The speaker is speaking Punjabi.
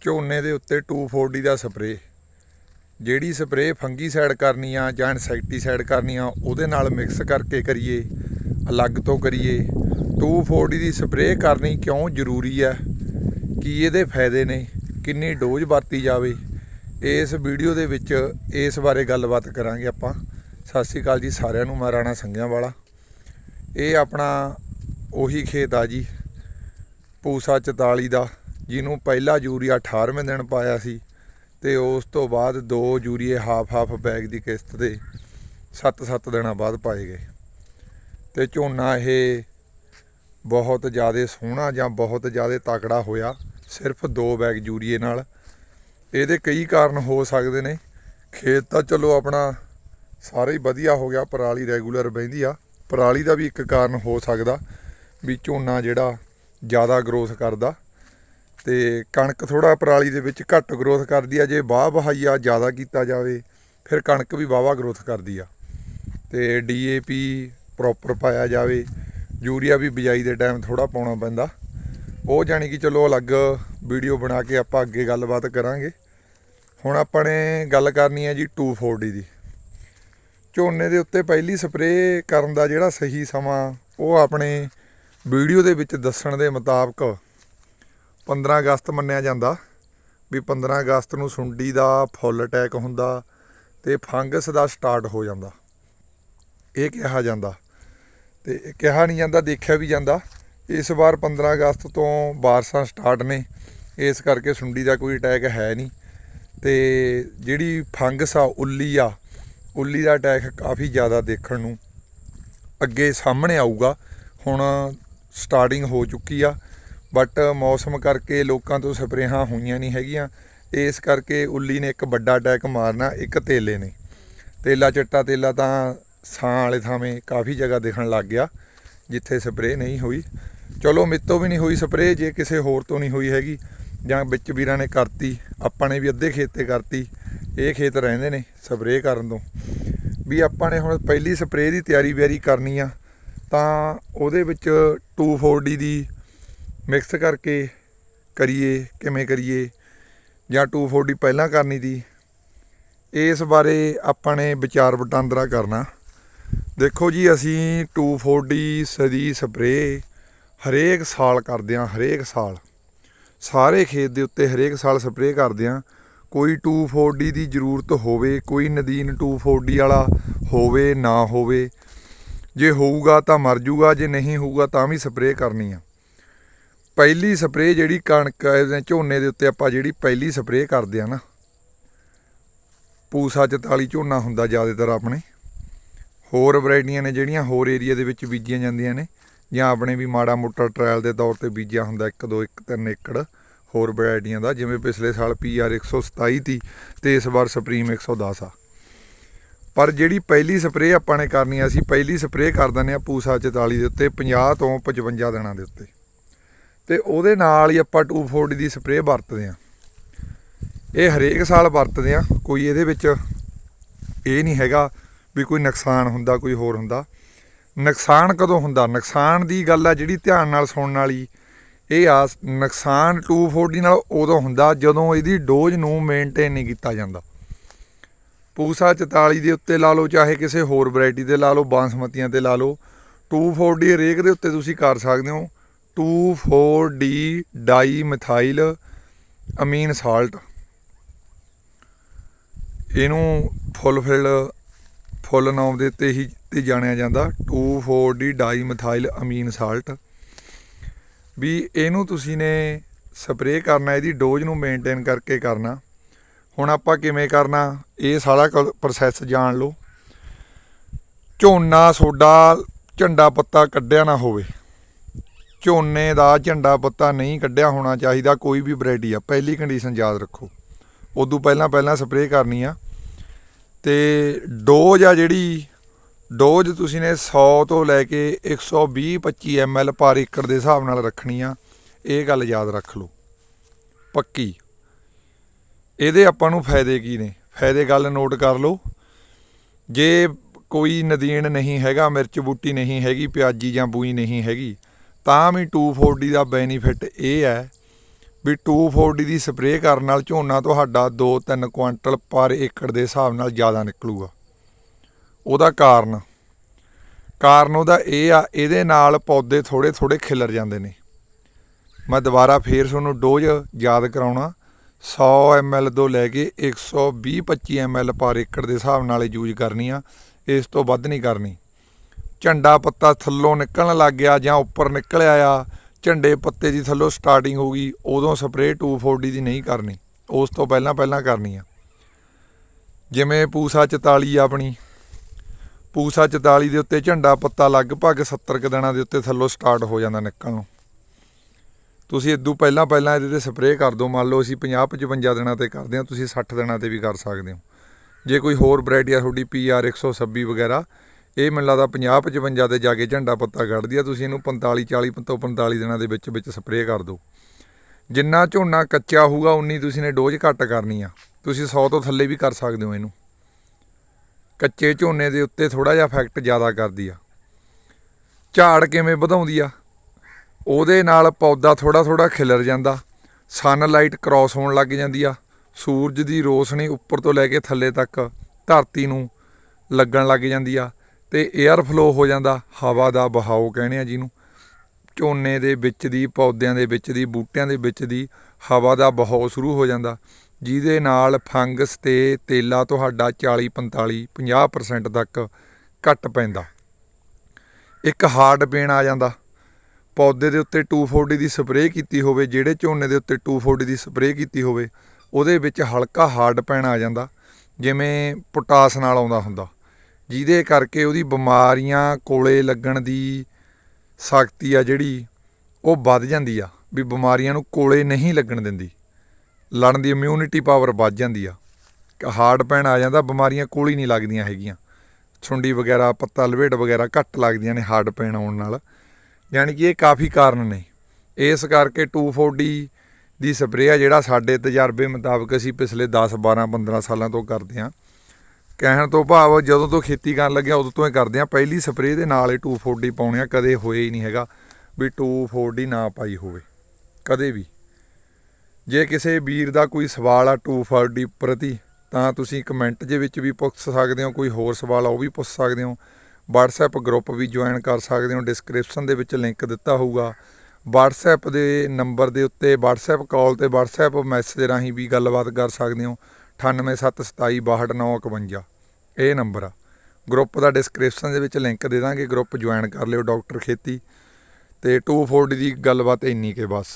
ਝੋਨੇ ਦੇ ਉੱਤੇ 240 ਦਾ ਸਪਰੇ ਜਿਹੜੀ ਸਪਰੇ ਫੰਗੀਸਾਈਡ ਕਰਨੀ ਆ ਜਾਂ ਇਨਸੈਕਟੀਸਾਈਡ ਕਰਨੀ ਆ, ਉਹਦੇ ਨਾਲ ਮਿਕਸ ਕਰਕੇ ਕਰੀਏ, ਅਲੱਗ ਤੋਂ ਕਰੀਏ। 240 ਦੀ ਸਪਰੇ ਕਰਨੀ ਕਿਉਂ ਜ਼ਰੂਰੀ ਹੈ ਕੀ ਇਹਦੇ ਫਾਇਦੇ ਨੇ? ਕਿੰਨੀ ਡੋਜ਼ ਵਰਤੀ ਜਾਵੇ? ਇਸ ਵੀਡੀਓ ਦੇ ਵਿੱਚ ਇਸ ਬਾਰੇ ਗੱਲਬਾਤ ਕਰਾਂਗੇ ਆਪਾਂ। ਸਤਿ ਸ਼੍ਰੀ ਅਕਾਲ ਜੀ ਸਾਰਿਆਂ ਨੂੰ, ਮੈਂ ਰਾਣਾ ਸੰਗਿਆਂ ਵਾਲਾ ਇਹ ਆਪਣਾ ਉਹੀ ਖੇਤ ਆ ਜੀ, ਪੂਸਾ 44 ਦਾ। ਜਿਹਨੂੰ ਪਹਿਲਾ ਯੂਰੀਆ 18ਵੇਂ ਦਿਨ ਪਾਇਆ ਸੀ ਤੇ ਉਸ ਤੋਂ ਬਾਅਦ ਦੋ ਯੂਰੀਏ ਹਾਫ ਹਾਫ ਬੈਗ ਦੀ ਕਿਸ਼ਤ ਦੇ 7-7 ਦਿਨਾਂ ਬਾਅਦ ਪਾਏ ਗਏ। ਤੇ ਝੋਨਾ ਇਹ ਬਹੁਤ ਜ਼ਿਆਦਾ ਸੋਹਣਾ ਜਾਂ ਬਹੁਤ ਜ਼ਿਆਦਾ ਤਕੜਾ ਹੋਇਆ, ਸਿਰਫ ਦੋ ਬੈਗ ਯੂਰੀਏ ਨਾਲ। ਇਹਦੇ ਕਈ ਕਾਰਨ ਹੋ ਸਕਦੇ ਨੇ। ਖੇਤ ਤਾਂ ਚਲੋ ਆਪਣਾ ਸਾਰੇ ਹੀ ਵਧੀਆ ਹੋ ਗਿਆ, ਪਰਾਲੀ ਰੈਗੂਲਰ ਬਹਿੰਦੀ ਆ। ਪਰਾਲੀ ਦਾ ਵੀ ਇੱਕ ਕਾਰਨ ਹੋ ਸਕਦਾ ਵੀ ਝੋਨਾ ਜਿਹੜਾ ਜ਼ਿਆਦਾ ਗਰੋਥ ਕਰਦਾ। ਤੇ ਕਣਕ ਥੋੜਾ ਪਰਾਲੀ ਦੇ ਵਿੱਚ ਘੱਟ ਗਰੋਥ ਕਰਦੀ ਆ, ਜੇ ਬਾਹ ਬਹਾਈਆ ਜ਼ਿਆਦਾ ਕੀਤਾ ਜਾਵੇ, ਫਿਰ ਕਣਕ ਵੀ ਵਾਵਾ ਗਰੋਥ ਕਰਦੀ ਆ। ਤੇ ਡੀਏਪੀ ਪ੍ਰੋਪਰ ਪਾਇਆ ਜਾਵੇ, ਯੂਰੀਆ ਵੀ ਬਿਜਾਈ ਦੇ ਟਾਈਮ ਥੋੜਾ ਪਾਉਣਾ ਪੈਂਦਾ। ਉਹ ਜਾਣੀ ਕਿ ਚਲੋ ਅਲੱਗ ਵੀਡੀਓ ਬਣਾ ਕੇ ਆਪਾਂ ਅੱਗੇ ਗੱਲਬਾਤ ਕਰਾਂਗੇ। ਹੁਣ ਆਪਾਂ ਨੇ ਗੱਲ ਕਰਨੀ ਹੈ ਜੀ 240 ਦੀ। ਝੋਨੇ ਦੇ ਉੱਤੇ ਪਹਿਲੀ ਸਪਰੇਅ ਕਰਨ ਦਾ ਜਿਹੜਾ ਸਹੀ ਸਮਾਂ, ਉਹ ਆਪਣੇ ਵੀਡੀਓ ਦੇ ਵਿੱਚ ਦੱਸਣ ਦੇ ਮੁਤਾਬਕ 15 ਅਗਸਤ ਮੰਨਿਆ ਜਾਂਦਾ ਵੀ 15 ਅਗਸਤ ਨੂੰ ਸੁੰਡੀ ਦਾ ਫੁੱਲ ਅਟੈਕ ਹੁੰਦਾ ਤੇ ਫੰਗਸ ਦਾ ਸਟਾਰਟ ਹੋ ਜਾਂਦਾ। ਇਹ ਕਿਹਾ ਜਾਂਦਾ ਤੇ ਇਹ ਕਿਹਾ ਨਹੀਂ ਜਾਂਦਾ, ਦੇਖਿਆ ਵੀ ਜਾਂਦਾ। ਇਸ ਵਾਰ 15 ਅਗਸਤ ਤੋਂ ਬਾਰਸਾਂ ਸਟਾਰਟ ਨੇ, ਇਸ ਕਰਕੇ ਸੁੰਡੀ ਦਾ ਕੋਈ ਅਟੈਕ ਹੈ ਨਹੀਂ ਤੇ ਜਿਹੜੀ ਫੰਗਸ ਆ, ਉੱਲੀ ਆ, ਉੱਲੀ ਦਾ ਅਟੈਕ ਕਾਫੀ ਜ਼ਿਆਦਾ ਦੇਖਣ ਨੂੰ ਅੱਗੇ ਸਾਹਮਣੇ ਆਊਗਾ। ਹੁਣ ਸਟਾਰਟਿੰਗ ਹੋ ਚੁੱਕੀ ਆ ਬਟ ਮੌਸਮ ਕਰਕੇ ਲੋਕਾਂ ਤੋਂ ਸਪਰੇਹਾਂ ਹੋਈਆਂ ਨਹੀਂ ਹੈਗੀਆਂ। ਇਸ ਕਰਕੇ ਉੱਲੀ ਨੇ ਇੱਕ ਵੱਡਾ ਅਟੈਕ ਮਾਰਨਾ, ਇੱਕ ਤੇਲੇ ਨੇ। ਤੇਲਾ ਚਿੱਟਾ ਤੇਲਾ ਤਾਂ ਸਾਂ ਵਾਲੇ ਥਾਵੇਂ ਕਾਫੀ ਜਗ੍ਹਾ ਦੇਖਣ ਲੱਗ ਗਿਆ, ਜਿੱਥੇ ਸਪਰੇਅ ਨਹੀਂ ਹੋਈ। ਚਲੋ ਮਿੱਤੋਂ ਵੀ ਨਹੀਂ ਹੋਈ ਸਪਰੇਅ ਜੇ ਕਿਸੇ ਹੋਰ ਤੋਂ ਨਹੀਂ ਹੋਈ ਹੈਗੀ, ਜਾਂ ਵਿੱਚ ਵੀਰਾਂ ਨੇ ਕਰਤੀ, ਆਪਾਂ ਨੇ ਵੀ ਅੱਧੇ ਖੇਤ ਤੇ ਕਰਤੀ, ਇਹ ਖੇਤ ਰਹਿੰਦੇ ਨੇ ਸਪਰੇਅ ਕਰਨ ਤੋਂ। ਵੀ ਆਪਾਂ ਨੇ ਹੁਣ ਪਹਿਲੀ ਸਪਰੇਅ ਦੀ ਤਿਆਰੀ ਬਿਆਰੀ ਕਰਨੀ ਆ, ਤਾਂ ਉਹਦੇ ਵਿੱਚ 240 ਦੀ ਮਿਕਸ ਕਰਕੇ ਕਰੀਏ, ਕਿਵੇਂ ਕਰੀਏ? ਜਾਂ 240 ਪਹਿਲਾਂ ਕਰਨੀ ਦੀ ਇਸ ਬਾਰੇ ਆਪਾਂ ਨੇ ਵਿਚਾਰ ਵਟਾਂਦਰਾ ਕਰਨਾ। ਦੇਖੋ ਜੀ, ਅਸੀਂ 240 ਸਦੀ ਸਪਰੇਅ ਹਰੇਕ ਸਾਲ ਕਰਦੇ ਹਾਂ, ਹਰੇਕ ਸਾਲ। ਸਾਰੇ ਖੇਤ ਦੇ ਉੱਤੇ ਹਰੇਕ ਸਾਲ ਸਪਰੇਅ ਕਰਦੇ ਹਾਂ। ਕੋਈ 240 ਦੀ ਜ਼ਰੂਰਤ ਹੋਵੇ, ਕੋਈ ਨਦੀਨ 240 ਵਾਲਾ ਹੋਵੇ, ਨਾ ਹੋਵੇ। ਜੇ ਹੋਊਗਾ ਤਾਂ ਮਰ ਜੂਗਾ, ਜੇ ਨਹੀਂ ਹੋਊਗਾ ਤਾਂ ਵੀ ਸਪਰੇਅ ਕਰਨੀ ਆ। ਪਹਿਲੀ ਸਪਰੇਅ ਜਿਹੜੀ ਕਣਕ ਦੇ ਝੋਨੇ ਦੇ ਉੱਤੇ ਆਪਾਂ ਜਿਹੜੀ ਪਹਿਲੀ ਸਪਰੇਅ ਕਰਦੇ ਆ ਨਾ, ਪੂਸਾ 44 ਝੋਨਾ ਹੁੰਦਾ ਜ਼ਿਆਦਾਤਰ ਆਪਣੇ। ਹੋਰ ਵੈਰਾਈਟੀਆਂ ਨੇ ਜਿਹੜੀਆਂ, ਹੋਰ ਏਰੀਆ ਦੇ ਵਿੱਚ ਬੀਜੀਆਂ ਜਾਂਦੀਆਂ ਨੇ, ਜਾਂ ਆਪਣੇ ਵੀ ਮਾੜਾ ਮੋਟਾ ਟ੍ਰਾਇਲ ਦੇ ਤੌਰ ਤੇ ਬੀਜਿਆ ਹੁੰਦਾ 1 2 1 3 ਏਕੜ, ਹੋਰ ਵੈਰਾਈਟੀਆਂ ਦਾ, ਜਿਵੇਂ ਪਿਛਲੇ ਸਾਲ ਪੀਆਰ 127 ਤੀ ਤੇ ਇਸ ਵਾਰ ਸੁਪਰੀਮ 110 ਆ। ਪਰ ਜਿਹੜੀ ਪਹਿਲੀ ਸਪਰੇਅ ਆਪਾਂ ਨੇ ਕਰਨੀ ਆ, ਅਸੀਂ ਪਹਿਲੀ ਸਪਰੇਅ ਕਰ ਦਿੰਦੇ ਆ ਪੂਸਾ 44 ਦੇ ਉੱਤੇ 50 ਤੋਂ 55 ਦਿਨਾਂ ਦੇ ਉੱਤੇ। ਤੇ ਉਹਦੇ ਨਾਲ ਹੀ ਆਪਾਂ 240 ਦੀ ਸਪਰੇਅ ਵਰਤਦੇ ਆ ਇਹ ਹਰੇਕ ਸਾਲ ਵਰਤਦੇ ਆ ਕੋਈ ਇਹਦੇ ਵਿੱਚ ਇਹ ਨਹੀਂ ਹੈਗਾ ਵੀ ਕੋਈ ਨੁਕਸਾਨ ਹੁੰਦਾ, ਕੋਈ ਹੋਰ ਹੁੰਦਾ। ਨੁਕਸਾਨ ਕਦੋਂ ਹੁੰਦਾ? ਨੁਕਸਾਨ ਦੀ ਗੱਲ ਆ ਜਿਹੜੀ ਧਿਆਨ ਨਾਲ ਸੁਣਨ ਵਾਲੀ। ਇਹ ਆ, ਨੁਕਸਾਨ 240 ਨਾਲ ਉਦੋਂ ਹੁੰਦਾ ਜਦੋਂ ਇਹਦੀ ਡੋਜ਼ ਨੂੰ ਮੇਨਟੇਨ ਨਹੀਂ ਕੀਤਾ ਜਾਂਦਾ। ਪੂਸਾ 44 ਦੇ ਉੱਤੇ ਲਾ ਲਓ, ਚਾਹੇ ਕਿਸੇ ਹੋਰ ਵੈਰਾਈਟੀ ਤੇ ਲਾ ਲਓ, ਬਾਂਸਮਤੀਆਂ ਤੇ ਲਾ ਲਓ। 240 ਰੇਕ ਦੇ ਉੱਤੇ ਤੁਸੀਂ ਕਰ ਸਕਦੇ ਹੋ। 24D di methyl amine salt ਇਹਨੂੰ ਫੁੱਲ ਫਿਲ, ਫੁੱਲ ਨਾਮ ਦੇ ਉੱਤੇ ਹੀ ਤੇ ਜਾਣਿਆ ਜਾਂਦਾ 24D di methyl amine salt ਵੀ ਇਹਨੂੰ ਤੁਸੀਂ ਨੇ ਸਪਰੇਅ ਕਰਨਾ, ਇਹਦੀ ਡੋਜ਼ ਨੂੰ ਮੇਨਟੇਨ ਕਰਕੇ ਕਰਨਾ। ਹੁਣ ਆਪਾਂ ਕਿਵੇਂ ਕਰਨਾ, ਇਹ ਸਾਰਾ ਪ੍ਰੋਸੈਸ ਜਾਣ ਲਓ। ਝੋਨਾ, ਸੋਡਾ, ਝੰਡਾ ਪੱਤਾ ਕੱਢਿਆ ਨਾ ਹੋਵੇ। ਝੋਨੇ ਦਾ ਝੰਡਾ ਪੱਤਾ ਨਹੀਂ ਕੱਢਿਆ ਹੋਣਾ ਚਾਹੀਦਾ, ਕੋਈ ਵੀ ਵੈਰਾਈਟੀ ਆ, ਪਹਿਲੀ ਕੰਡੀਸ਼ਨ ਯਾਦ ਰੱਖੋ। ਉਦੋਂ ਪਹਿਲਾਂ ਪਹਿਲਾਂ ਸਪਰੇਅ ਕਰਨੀ ਆ। ਤੇ ਡੋਜ਼ ਆ ਜਿਹੜੀ ਡੋਜ਼ ਤੁਸੀਂ ਨੇ 100 ਤੋਂ ਲੈ ਕੇ 120 25 ml ਪਰ ਏਕੜ ਦੇ ਹਿਸਾਬ ਨਾਲ ਰੱਖਣੀ ਆ। ਇਹ ਗੱਲ ਯਾਦ ਰੱਖ ਲਓ। ਪੱਕੀ। ਇਹਦੇ ਆਪਾਂ ਨੂੰ ਫਾਇਦੇ ਕੀ ਨੇ? ਫਾਇਦੇ ਗੱਲ ਨੋਟ ਕਰ ਲਓ। ਜੇ ਕੋਈ ਨਦੀਨ ਨਹੀਂ ਹੈਗਾ, ਮਿਰਚ ਬੂਟੀ ਨਹੀਂ ਹੈਗੀ, ਪਿਆਜੀ ਜਾਂ ਬੂਈ ਨਹੀਂ ਹੈਗੀ ਤਾਂ ਵੀ 240 ਦਾ ਬੈਨੀਫਿਟ ਇਹ ਹੈ ਵੀ 240 ਦੀ ਸਪਰੇਅ ਕਰਨ ਨਾਲ ਝੋਨਾ ਤੁਹਾਡਾ 2-3 ਕੁਆਂਟਲ ਪਰ ਏਕੜ ਦੇ ਹਿਸਾਬ ਨਾਲ ਜ਼ਿਆਦਾ ਨਿਕਲੂਗਾ। ਉਹਦਾ ਕਾਰਨ ਕਾਰਨ ਉਹਦਾ ਇਹ ਆ, ਇਹਦੇ ਨਾਲ ਪੌਦੇ ਥੋੜੇ ਥੋੜੇ ਖਿਲਰ ਜਾਂਦੇ ਨੇ। ਮੈਂ ਦੁਬਾਰਾ ਫੇਰ ਤੁਹਾਨੂੰ ਡੋਜ਼ ਯਾਦ ਕਰਾਉਣਾ। 100 ml ਤੋਂ ਲੈ ਕੇ 120 25 ml ਪਰ ਏਕੜ ਦੇ ਹਿਸਾਬ ਨਾਲ ਯੂਜ਼ ਕਰਨੀ ਆ। ਇਸ ਤੋਂ ਵੱਧ ਨਹੀਂ ਕਰਨੀ। ਝੰਡਾ ਪੱਤਾ ਥੱਲੋਂ ਨਿਕਲਣ ਲੱਗ ਗਿਆ ਜਾਂ ਉੱਪਰ ਨਿਕਲਿਆ ਆ ਝੰਡੇ ਪੱਤੇ ਦੀ ਥੱਲੋਂ ਸਟਾਰਟਿੰਗ ਹੋ ਗਈ, ਉਦੋਂ ਸਪਰੇਅ 240 ਦੀ ਨਹੀਂ ਕਰਨੀ, ਉਸ ਤੋਂ ਪਹਿਲਾਂ ਪਹਿਲਾਂ ਕਰਨੀ ਆ। ਜਿਵੇਂ ਪੂਸਾ 44 ਆ ਆਪਣੀ, ਪੂਸਾ 44 ਦੇ ਉੱਤੇ ਝੰਡਾ ਪੱਤਾ ਲਗਭਗ 70 ਕੁ ਦਿਨਾਂ ਦੇ ਉੱਤੇ ਥੱਲੋਂ ਸਟਾਰਟ ਹੋ ਜਾਂਦਾ ਨਿਕਲਣ ਨੂੰ। ਤੁਸੀਂ ਇਦੋਂ ਪਹਿਲਾਂ ਪਹਿਲਾਂ ਇਹਦੇ ਤੇ ਸਪਰੇਅ ਕਰ ਦਿਓ, ਮੰਨ ਲਓ ਅਸੀਂ 50 55 ਦਿਨਾਂ ਤੇ ਕਰਦੇ ਹਾਂ, ਤੁਸੀਂ 60 ਦਿਨਾਂ ਤੇ ਵੀ ਕਰ ਸਕਦੇ ਹੋ। ਜੇ ਕੋਈ ਹੋਰ ਵੈਰਾਈਟੀ ਆ ਤੁਹਾਡੀ PR 126 ਵਗੈਰਾ ਇਹ ਮੈਨੂੰ ਲੱਗਦਾ 50 55 ਤੇ ਜਾ ਕੇ ਝੰਡਾ ਪੱਤਾ ਕੱਢਦੀ ਆ, ਤੁਸੀਂ ਇਹਨੂੰ 45 40 ਤੋਂ 45 ਦਿਨਾਂ ਦੇ ਵਿੱਚ ਵਿੱਚ ਸਪਰੇਅ ਕਰ ਦਿਓ। ਜਿੰਨਾ ਝੋਨਾ ਕੱਚਾ ਹੋਊਗਾ, ਉਨੀ ਤੁਸੀਂ ਨੇ ਡੋਜ਼ ਘੱਟ ਕਰਨੀ ਆ। ਤੁਸੀਂ 100 ਤੋਂ ਥੱਲੇ ਵੀ ਕਰ ਸਕਦੇ ਹੋ ਇਹਨੂੰ। ਕੱਚੇ ਝੋਨੇ ਦੇ ਉੱਤੇ ਥੋੜਾ ਜਿਹਾ ਇਫੈਕਟ ਜ਼ਿਆਦਾ ਕਰਦੀ ਆ। ਝਾੜ ਕਿਵੇਂ ਵਧਾਉਂਦੀ ਆ? ਉਹਦੇ ਨਾਲ ਪੌਦਾ ਥੋੜਾ ਥੋੜਾ ਖਿਲਰ ਜਾਂਦਾ। ਸਨਲਾਈਟ ਕ੍ਰਾਸ ਹੋਣ ਲੱਗ ਜਾਂਦੀ ਆ। ਸੂਰਜ ਦੀ ਰੋਸ਼ਨੀ ਉੱਪਰ ਤੋਂ ਲੈ ਕੇ ਥੱਲੇ ਤੱਕ ਧਰਤੀ ਨੂੰ ਲੱਗਣ ਲੱਗ ਜਾਂਦੀ ਆ। ਤੇ 에ਅਰ ਫਲੋ ਹੋ ਜਾਂਦਾ, ਹਵਾ ਦਾ ਬਹਾਓ ਕਹਿੰਦੇ ਆ ਜਿਹਨੂੰ। ਝੋਨੇ ਦੇ ਵਿੱਚ ਦੀ, ਪੌਦਿਆਂ ਦੇ ਵਿੱਚ ਦੀ, ਬੂਟਿਆਂ ਦੇ ਵਿੱਚ ਦੀ ਹਵਾ ਦਾ ਬਹਾਓ ਸ਼ੁਰੂ ਹੋ ਜਾਂਦਾ। ਜਿਹਦੇ ਨਾਲ ਫੰਗਸ ਤੇ ਤੇਲਾ ਤੁਹਾਡਾ 40 45 50% ਤੱਕ ਘਟ ਪੈਂਦਾ। ਇੱਕ ਹਾਰਡ ਪੇਨ ਆ ਜਾਂਦਾ। ਪੌਦੇ ਦੇ ਉੱਤੇ 240 ਦੀ ਸਪਰੇਅ ਕੀਤੀ ਹੋਵੇ, ਜਿਹੜੇ ਝੋਨੇ ਦੇ ਉੱਤੇ 240 ਦੀ ਸਪਰੇਅ ਕੀਤੀ ਹੋਵੇ, ਉਹਦੇ ਵਿੱਚ ਹਲਕਾ ਹਾਰਡ ਪੈਣ ਆ ਜਾਂਦਾ, ਜਿਵੇਂ ਪੋਟਾਸ ਨਾਲ ਆਉਂਦਾ ਹੁੰਦਾ। ਜਿਹਦੇ ਕਰਕੇ ਉਹਦੀ ਬਿਮਾਰੀਆਂ ਕੋਲੇ ਲੱਗਣ ਦੀ ਸ਼ਕਤੀ ਆ ਜਿਹੜੀ, ਉਹ ਵੱਧ ਜਾਂਦੀ ਆ, ਵੀ ਬਿਮਾਰੀਆਂ ਨੂੰ ਕੋਲੇ ਨਹੀਂ ਲੱਗਣ ਦਿੰਦੀ। ਲੜਨ ਦੀ ਇਮਿਊਨਿਟੀ ਪਾਵਰ ਵੱਧ ਜਾਂਦੀ ਆ। ਹਾਰਡ ਪੈਣ ਆ ਜਾਂਦਾ, ਬਿਮਾਰੀਆਂ ਕੋਲ ਹੀ ਨਹੀਂ ਲੱਗਦੀਆਂ ਹੈਗੀਆਂ। ਸੁੰਡੀ ਵਗੈਰਾ, ਪੱਤਾ ਲਵੇਟ ਵਗੈਰਾ ਘੱਟ ਲੱਗਦੀਆਂ ਨੇ ਹਾਰਡ ਪੈਣ ਆਉਣ ਨਾਲ। ਯਾਨੀ ਕਿ ਇਹ ਕਾਫੀ ਕਾਰਨ ਨੇ। ਇਸ ਕਰਕੇ 240 ਦੀ ਸਪਰੇਅ ਆ ਜਿਹੜਾ ਸਾਡੇ ਤਜਰਬੇ ਮੁਤਾਬਕ ਅਸੀਂ ਪਿਛਲੇ 10 12 15 ਸਾਲਾਂ ਤੋਂ ਕਰਦੇ ਹਾਂ ਕਹਿਣ ਤੋਂ ਭਾਵ ਜਦੋਂ ਤੋਂ ਖੇਤੀ ਕਰਨ ਲੱਗਿਆ, ਉਦੋਂ ਤੋਂ ਹੀ ਕਰਦੇ ਹਾਂ ਪਹਿਲੀ ਸਪਰੇਅ ਦੇ ਨਾਲ ਹੀ 240 ਪਾਉਣੇ ਆ, ਕਦੇ ਹੋਏ ਹੀ ਨਹੀਂ ਹੈਗਾ ਵੀ 240 ਨਾ ਪਾਈ ਹੋਵੇ, ਕਦੇ ਵੀ। ਜੇ ਕਿਸੇ ਵੀਰ ਦਾ ਕੋਈ ਸਵਾਲ ਆ 240 ਪ੍ਰਤੀ, ਤਾਂ ਤੁਸੀਂ ਕਮੈਂਟ ਦੇ ਵਿੱਚ ਵੀ ਪੁੱਛ ਸਕਦੇ ਹੋ, ਕੋਈ ਹੋਰ ਸਵਾਲ ਆ ਉਹ ਵੀ ਪੁੱਛ ਸਕਦੇ ਹੋ। WhatsApp ਗਰੁੱਪ ਵੀ ਜੁਆਇਨ ਕਰ ਸਕਦੇ ਹੋ ਡਿਸਕ੍ਰਿਪਸ਼ਨ ਦੇ ਵਿੱਚ ਲਿੰਕ ਦਿੱਤਾ ਹੋਊਗਾ। WhatsApp ਦੇ ਨੰਬਰ ਦੇ ਉੱਤੇ, WhatsApp ਕਾਲ ਤੇ WhatsApp ਮੈਸੇਜ ਰਾਹੀਂ ਵੀ ਗੱਲਬਾਤ ਕਰ ਸਕਦੇ ਹੋ। 9872272951 ਇਹ ਨੰਬਰ ਆ। ਗਰੁੱਪ ਦਾ ਡਿਸਕ੍ਰਿਪਸ਼ਨ ਦੇ ਵਿੱਚ ਲਿੰਕ ਦੇ ਦਾਂਗੇ। ਗਰੁੱਪ ਜੁਆਇਨ ਕਰ ਲਿਓ ਡਾਕਟਰ ਖੇਤੀ। ਤੇ 240 ਦੀ ਗੱਲਬਾਤ ਇੰਨੀ ਕੇ ਬਸ।